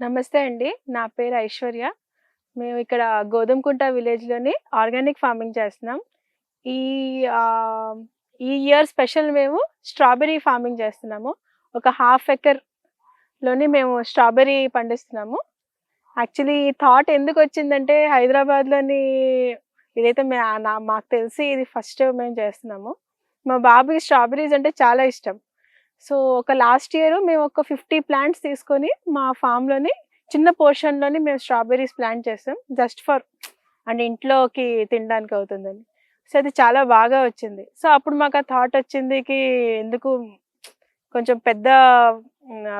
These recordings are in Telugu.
నమస్తే అండి. నా పేరు ఐశ్వర్య. మేము ఇక్కడ గోధుమకుంట విలేజ్లోని ఆర్గానిక్ ఫార్మింగ్ చేస్తున్నాం. ఈ ఈ ఇయర్ స్పెషల్ మేము స్ట్రాబెరీ ఫార్మింగ్ చేస్తున్నాము. ఒక హాఫ్ ఎకర్లోని మేము స్ట్రాబెరీ పండిస్తున్నాము. యాక్చువల్లీ ఈ థాట్ ఎందుకు వచ్చిందంటే హైదరాబాద్లోని ఇదైతే మే నా మాకు తెలిసి ఇది ఫస్ట్ మేము చేస్తున్నాము. మా బాబుకి స్ట్రాబెరీస్ అంటే చాలా ఇష్టం. సో ఒక లాస్ట్ ఇయర్ మేము ఒక ఫిఫ్టీ ప్లాంట్స్ తీసుకొని మా ఫామ్లోని చిన్న పోర్షన్లోని మేము స్ట్రాబెరీస్ ప్లాంట్ చేస్తాం జస్ట్ ఫర్ అంటే ఇంట్లోకి తినడానికి అవుతుందని. సో అది చాలా బాగా వచ్చింది. సో అప్పుడు మాకు ఆ థాట్ వచ్చింది కి ఎందుకు కొంచెం పెద్ద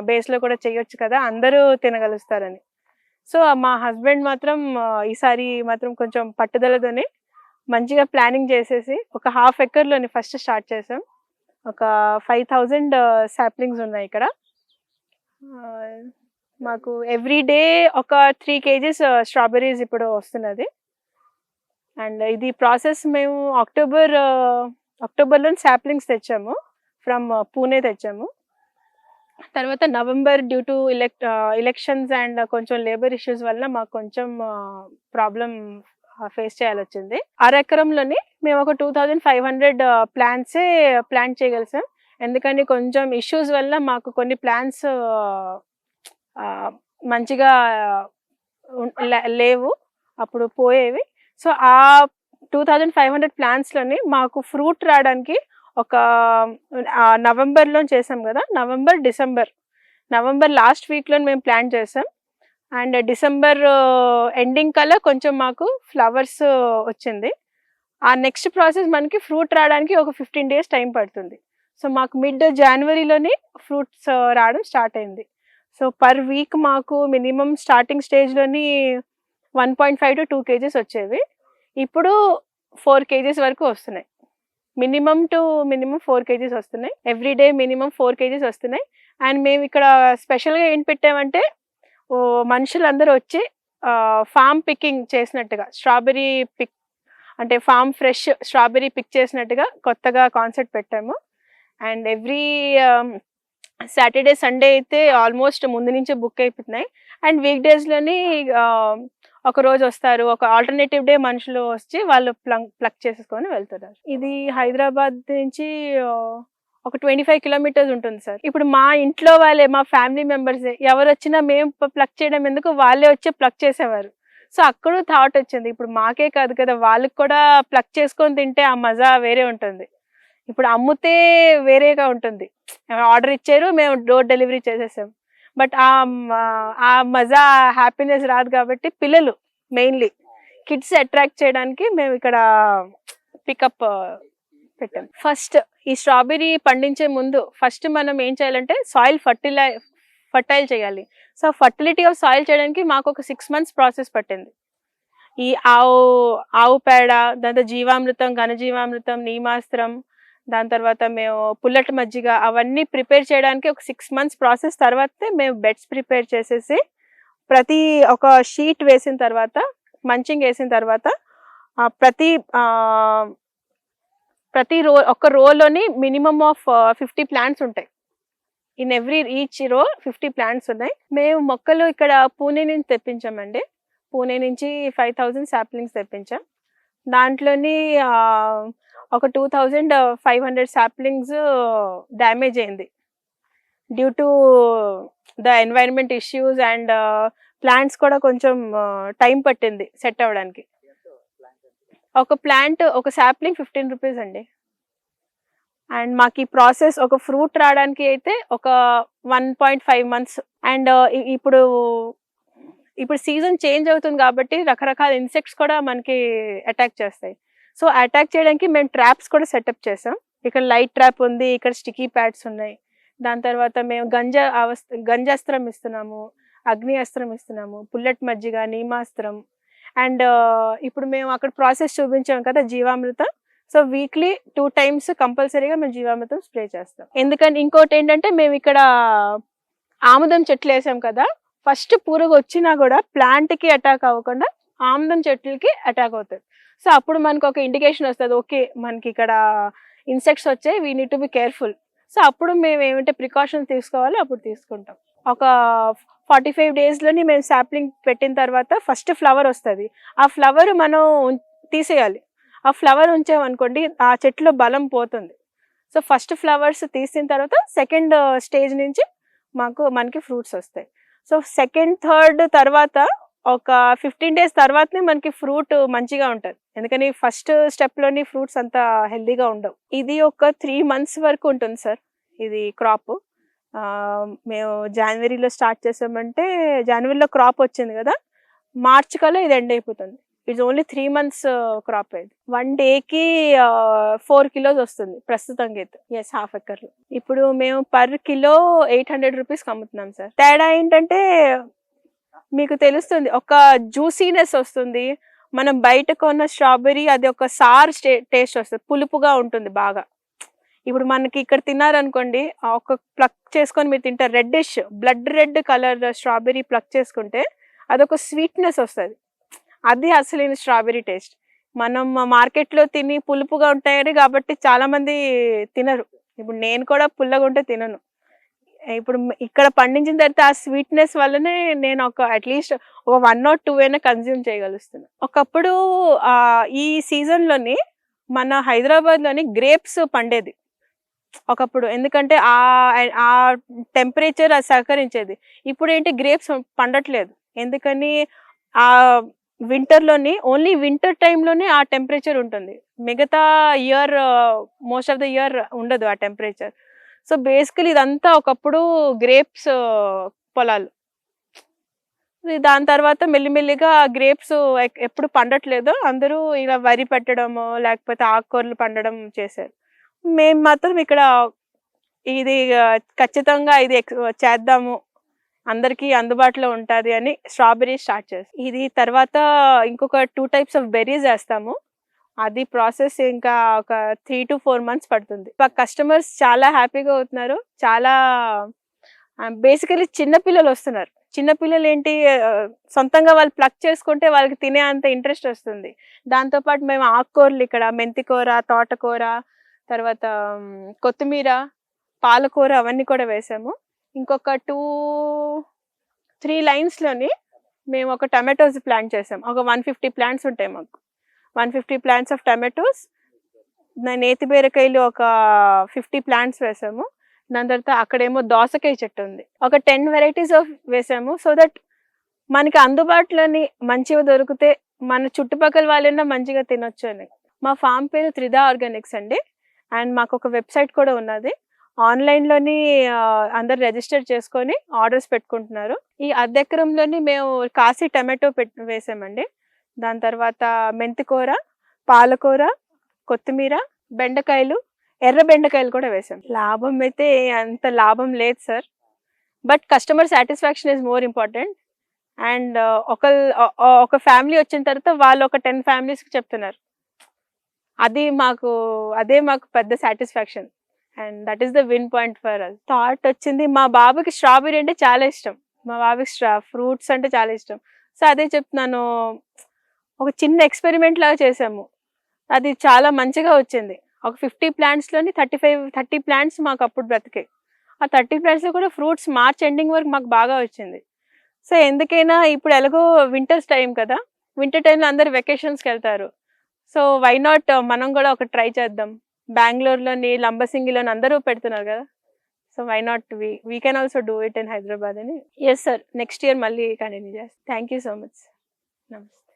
బేస్లో కూడా చేయొచ్చు కదా అందరూ తినగలుస్తారని. సో మా హస్బెండ్ మాత్రం ఈసారి మాత్రం కొంచెం పట్టుదలతోని మంచిగా ప్లానింగ్ చేసేసి ఒక హాఫ్ ఎకర్లోని ఫస్ట్ స్టార్ట్ చేసాం. ఒక ఫైవ్ థౌజండ్ సాప్లింగ్స్ ఉన్నాయి ఇక్కడ. మాకు ఎవ్రీ డే ఒక త్రీ కేజీస్ uh, స్ట్రాబెర్రీస్ ఇప్పుడు వస్తున్నది. అండ్ ఇది ప్రాసెస్ మేము అక్టోబర్ uh, అక్టోబర్లో సాప్లింగ్స్ తెచ్చాము. ఫ్రమ్ పూణే uh, తెచ్చాము. తర్వాత November due to elect elections and కొంచెం లేబర్ ఇష్యూస్ వల్ల మాకు కొంచెం ప్రాబ్లం ఫేస్ చేయాలి వచ్చింది అరెకరంలోని మేము ఒక టూ థౌజండ్ ఫైవ్ హండ్రెడ్ ప్లాన్సే ప్లాన్ చేయగలిసాం ఎందుకంటే కొంచెం ఇష్యూస్ వల్ల మాకు కొన్ని ప్లాన్స్ మంచిగా లే- లేవు. అప్పుడు పోయేవి. సో ఆ టూ థౌజండ్ ఫైవ్ హండ్రెడ్ ప్లాన్స్లోని మాకు ఫ్రూట్ రావడానికి ఒక నవంబర్లో చేసాం కదా. November December. నవంబర్ లాస్ట్ వీక్లో మేము ప్లాన్ చేసాం. అండ్ డిసెంబర్ ఎండింగ్ కల్లా కొంచెం మాకు ఫ్లవర్స్ వచ్చింది. ఆ నెక్స్ట్ ప్రాసెస్ మనకి ఫ్రూట్ రావడానికి ఒక ఫిఫ్టీన్ డేస్ టైం పడుతుంది. సో మాకు మిడ్ జనవరిలోని ఫ్రూట్స్ రావడం స్టార్ట్ అయింది. సో పర్ వీక్ మాకు minimum starting స్టేజ్లోని one point five to two kgs వచ్చేవి. ఇప్పుడు ఫోర్ కేజీస్ వరకు వస్తున్నాయి. Minimum to minimum four kgs వస్తున్నాయి. Every day minimum four kgs వస్తున్నాయి. అండ్ మేము ఇక్కడ స్పెషల్గా ఏం పెట్టామంటే మనుషులందరూ వచ్చి ఫామ్ పికింగ్ చేసినట్టుగా స్ట్రాబెరీ పిక్ అంటే ఫామ్ ఫ్రెష్ స్ట్రాబెరీ పిక్ చేసినట్టుగా కొత్తగా కాన్సెప్ట్ పెట్టాము. అండ్ ఎవ్రీ సాటర్డే సండే అయితే ఆల్మోస్ట్ ముందు నుంచే బుక్ అయిపోతున్నాయి. అండ్ వీక్ డేస్లోని ఒక రోజు వస్తారు ఒక ఆల్టర్నేటివ్ డే మనుషులు వచ్చి వాళ్ళు ప్లంగ్ ప్లక్ చేసుకొని వెళ్తున్నారు. ఇది హైదరాబాద్ నుంచి ఒక ట్వంటీ ఫైవ్ కిలోమీటర్స్ ఉంటుంది సార్. ఇప్పుడు మా ఇంట్లో వాళ్ళే మా ఫ్యామిలీ మెంబర్సే ఎవరు వచ్చినా మేము ప్లగ్ చేయడం ఎందుకు? వాళ్ళే వచ్చి ప్లగ్ చేసేవారు. సో అక్కడ థాట్ వచ్చింది. ఇప్పుడు మాకే కాదు కదా వాళ్ళకి కూడా ప్లగ్ చేసుకొని తింటే ఆ మజా వేరే ఉంటుంది. ఇప్పుడు అమ్ముతే వేరేగా ఉంటుంది. ఆర్డర్ ఇచ్చారు మేము డోర్ డెలివరీ చేసేసాం. బట్ ఆ ఆ మజా హ్యాపీనెస్ రాదు కాబట్టి పిల్లలు మెయిన్లీ కిడ్స్ అట్రాక్ట్ చేయడానికి మేము ఇక్కడ పికప్ పెట్టాం. ఫస్ట్ ఈ స్ట్రాబెరీ పండించే ముందు ఫస్ట్ మనం ఏం చేయాలంటే సాయిల్ ఫర్టిలై ఫర్టైల్ చేయాలి. సో ఫర్టిలిటీ ఆఫ్ సాయిల్ చేయడానికి మాకు ఒక సిక్స్ మంత్స్ ప్రాసెస్ పట్టింది. ఈ ఆవు ఆవు పేడ దాని జీవామృతం ఘనజీవామృతం నీమాస్త్రం దాని తర్వాత మేము పుల్లటి మజ్జిగ అవన్నీ ప్రిపేర్ చేయడానికి ఒక సిక్స్ మంత్స్ ప్రాసెస్ తర్వాత మేము బెడ్స్ ప్రిపేర్ చేసేసి ప్రతి ఒక షీట్ వేసిన తర్వాత మంచింగ్ వేసిన తర్వాత ప్రతి ప్రతి రో ఒక రోలోని మినిమమ్ ఆఫ్ ఫిఫ్టీ ప్లాంట్స్ ఉంటాయి. In every each row fifty plants ఉన్నాయి. మేము మొక్కలు ఇక్కడ పూణే నుంచి తెప్పించామండి. పూణే నుంచి ఫైవ్ థౌజండ్ సాప్లింగ్స్ తెప్పించాం. దాంట్లోని ఒక two thousand five hundred saplings damage అయింది. Due to the environment issues and plants కూడా కొంచెం టైం పట్టింది సెట్ అవ్వడానికి. ఒక ప్లాంట్ ఒక శాప్లింగ్ ఫిఫ్టీన్ రూపీస్ అండి. అండ్ మాకు ఈ ప్రాసెస్ ఒక ఫ్రూట్ రావడానికి అయితే ఒక one point five months. And ఇప్పుడు ఇప్పుడు సీజన్ చేంజ్ అవుతుంది కాబట్టి రకరకాల ఇన్సెక్ట్స్ కూడా మనకి అటాక్ చేస్తాయి. సో అటాక్ చేయడానికి మేము ట్రాప్స్ కూడా సెటప్ చేసాం. ఇక్కడ లైట్ ట్రాప్ ఉంది ఇక్కడ స్టికీ ప్యాడ్స్ ఉన్నాయి. దాని తర్వాత మేము గంజా అవస్ గంజాస్త్రం ఇస్తున్నాము అగ్ని అస్త్రం ఇస్తున్నాము పుల్లట్ మజ్జిగ నీమాస్త్రం అండ్ ఇప్పుడు మేము అక్కడ ప్రాసెస్ చూపించాం కదా జీవామృతం. సో వీక్లీ టూ టైమ్స్ కంపల్సరీగా మేము జీవామృతం స్ప్రే చేస్తాం. ఎందుకంటే ఇంకోటి ఏంటంటే మేము ఇక్కడ ఆముదం చెట్లు వేసాం కదా. ఫస్ట్ పురుగు వచ్చినా కూడా ప్లాంట్కి కి అటాక్ అవ్వకుండా ఆముదం చెట్లకి అటాక్ అవుతుంది. సో అప్పుడు మనకు ఒక ఇండికేషన్ వస్తుంది ఓకే మనకి ఇక్కడ ఇన్సెక్ట్స్ వచ్చాయి we need to be careful so అప్పుడు మేము ఏమంటే ప్రికాషన్స్ తీసుకోవాలి అప్పుడు తీసుకుంటాం. ఒక ఫార్టీ ఫైవ్ డేస్లోని మేము శాప్లింగ్ పెట్టిన తర్వాత ఫస్ట్ ఫ్లవర్ వస్తుంది. ఆ ఫ్లవర్ మనం తీసేయాలి. ఆ ఫ్లవర్ ఉంచామనుకోండి ఆ చెట్లో బలం పోతుంది. సో ఫస్ట్ ఫ్లవర్స్ తీసిన తర్వాత సెకండ్ స్టేజ్ uh, నుంచి మాకు మనకి ఫ్రూట్స్ వస్తాయి. సో సెకండ్ థర్డ్ తర్వాత ఒక ఫిఫ్టీన్ డేస్ తర్వాతనే మనకి ఫ్రూట్ మంచిగా ఉంటుంది. ఎందుకని ఫస్ట్ స్టెప్లోని ఫ్రూట్స్ అంత హెల్దీగా ఉండవు. ఇది ఒక త్రీ మంత్స్ వరకు ఉంటుంది సార్ ఇది క్రాప్ మేము జనవరిలో స్టార్ట్ చేసామంటే జనవరిలో క్రాప్ వచ్చింది కదా మార్చ్ కల్లా ఇది ఎండ్ అయిపోతుంది. It's only three months crop ఇది వన్ డేకి ఫోర్ కిలోస్ వస్తుంది ప్రస్తుతంగా అయితే. ఎస్ హాఫ్ ఎకర్లో ఇప్పుడు మేము పర్ కిలో ఎయిట్ హండ్రెడ్ రూపీస్కి అమ్ముతున్నాం సార్ తేడా ఏంటంటే మీకు తెలుస్తుంది ఒక జ్యూసీనెస్ వస్తుంది. మనం బయట కొన్న స్ట్రాబెర్రీ అది ఒక సార్ టేస్ట్ వస్తుంది పులుపుగా ఉంటుంది బాగా. ఇప్పుడు మనకి ఇక్కడ తిన్నారనుకోండి ఒక ప్లక్ చేసుకొని మీరు తింటారు. Reddish blood red colour strawberry pluck చేసుకుంటే అదొక స్వీట్నెస్ వస్తుంది. అది అసలైన స్ట్రాబెర్రీ టేస్ట్ మనం మార్కెట్లో తిని పులుపుగా ఉంటాయని కాబట్టి చాలామంది తినరు. ఇప్పుడు నేను కూడా పుల్లగా ఉంటే తినను. ఇప్పుడు ఇక్కడ పండించిన తర్వాత ఆ స్వీట్నెస్ వల్లనే నేను ఒక అట్లీస్ట్ ఒక వన్ నాట్ టూ అయినా కన్జ్యూమ్ చేయగలుగుతున్నాను ఒకప్పుడు ఈ సీజన్లోని మన హైదరాబాద్లోని గ్రేప్స్ పండేది. ఒకప్పుడు. ఎందుకంటే ఆ ఆ టెంపరేచర్ అది సహకరించేది. ఇప్పుడు ఏంటి గ్రేప్స్ పండట్లేదు. ఎందుకని ఆ వింటర్లోని ఓన్లీ వింటర్ టైంలోనే ఆ టెంపరేచర్ ఉంటుంది. మిగతా year most of the year ఉండదు ఆ టెంపరేచర్. సో బేసికలీ ఇదంతా ఒకప్పుడు గ్రేప్స్ పొలాలు. దాని తర్వాత మెల్లిమెల్లిగా గ్రేప్స్ ఎప్పుడు పండట్లేదు. అందరూ ఇలా వరి పెట్టడము లేకపోతే ఆకుకూరలు పండడం చేశారు. మేము మాత్రం ఇక్కడ ఇది ఖచ్చితంగా ఇది చేద్దాము. అందరికీ అందుబాటులో ఉంటుంది అని స్ట్రాబెర్రీ స్టార్ట్ చేస్తాం ఇది తర్వాత ఇంకొక టూ టైప్స్ ఆఫ్ బెర్రీస్ వేస్తాము. అది ప్రాసెస్ ఇంకా ఒక త్రీ టు ఫోర్ మంత్స్ పడుతుంది. కస్టమర్స్ చాలా హ్యాపీగా అవుతున్నారు. చాలా బేసికలీ చిన్నపిల్లలు వస్తున్నారు. చిన్నపిల్లలు ఏంటి సొంతంగా వాళ్ళు ప్లక్ చేసుకుంటే వాళ్ళకి తినే అంత ఇంట్రెస్ట్ వస్తుంది. దాంతోపాటు మేము ఆకుకూరలు ఇక్కడ మెంతికూర తోటకూర తర్వాత కొత్తిమీర పాలకూర అవన్నీ కూడా వేసాము. ఇంకొక టూ త్రీ లైన్స్లోని మేము ఒక టమాటోస్ ప్లాంట్ చేసాం. ఒక వన్ ఫిఫ్టీ ప్లాంట్స్ ఉంటాయి మాకు. One fifty plants of tomatoes నేతి బీరకాయలు ఒక ఫిఫ్టీ ప్లాంట్స్ వేసాము. దాని తర్వాత అక్కడేమో దోసకాయ చెట్టు ఉంది. ఒక టెన్ వెరైటీస్ ఆఫ్ వేసాము. సో దట్ మనకి అందుబాటులోని మంచిగా దొరికితే మన చుట్టుపక్కల వాళ్ళైనా మంచిగా తినొచ్చు అని. మా ఫామ్ పేరు త్రిదా ఆర్గానిక్స్ అండి. అండ్ మాకు ఒక వెబ్సైట్ కూడా ఉన్నది. ఆన్లైన్లోని అందరు రిజిస్టర్ చేసుకొని ఆర్డర్స్ పెట్టుకుంటున్నారు. ఈ అద్దెకరంలోని మేము కాశీ టమాటో పెట్ వేసామండి. దాని తర్వాత మెంతికూర పాలకూర కొత్తిమీర బెండకాయలు ఎర్ర బెండకాయలు కూడా వేసాం. లాభం అయితే అంత లాభం లేదు sir. But customer satisfaction is more important. And ఒక ఒక ఫ్యామిలీ వచ్చిన తర్వాత వాళ్ళు ఒక టెన్ ఫ్యామిలీస్కి చెప్తున్నారు. అది మాకు అదే మాకు పెద్ద satisfaction and that is the win point for us thought వచ్చింది మా బాబుకి స్ట్రాబెరీ అంటే చాలా ఇష్టం. మా బాబుకి స్ట్రా ఫ్రూట్స్ అంటే చాలా ఇష్టం. సో అదే చెప్తున్నాను ఒక చిన్న ఎక్స్పెరిమెంట్ లాగా చేసాము. అది చాలా మంచిగా వచ్చింది. ఒక ఫిఫ్టీ ప్లాంట్స్లోని థర్టీ ఫైవ్ థర్టీ ప్లాంట్స్ మాకు అప్పుడు బ్రతికాయి ఆ థర్టీ ప్లాంట్స్లో కూడా ఫ్రూట్స్ మార్చ్ ఎండింగ్ వరకు మాకు బాగా వచ్చింది. సో ఎందుకైనా ఇప్పుడు ఎలాగో వింటర్స్ టైం కదా. వింటర్ టైంలో అందరు వెకేషన్స్కి వెళ్తారు. సో వై నాట్ uh, మనం కూడా ఒక ట్రై చేద్దాం. బెంగళూరులోని లంబసింగిలోని అందరూ పెడుతున్నారు కదా. So why not we we can also do it in Hyderabad అని. ఎస్ సార్ నెక్స్ట్ ఇయర్ మళ్ళీ కంటిన్యూ చేస్తాం. థ్యాంక్ యూ సో మచ్ నమస్తే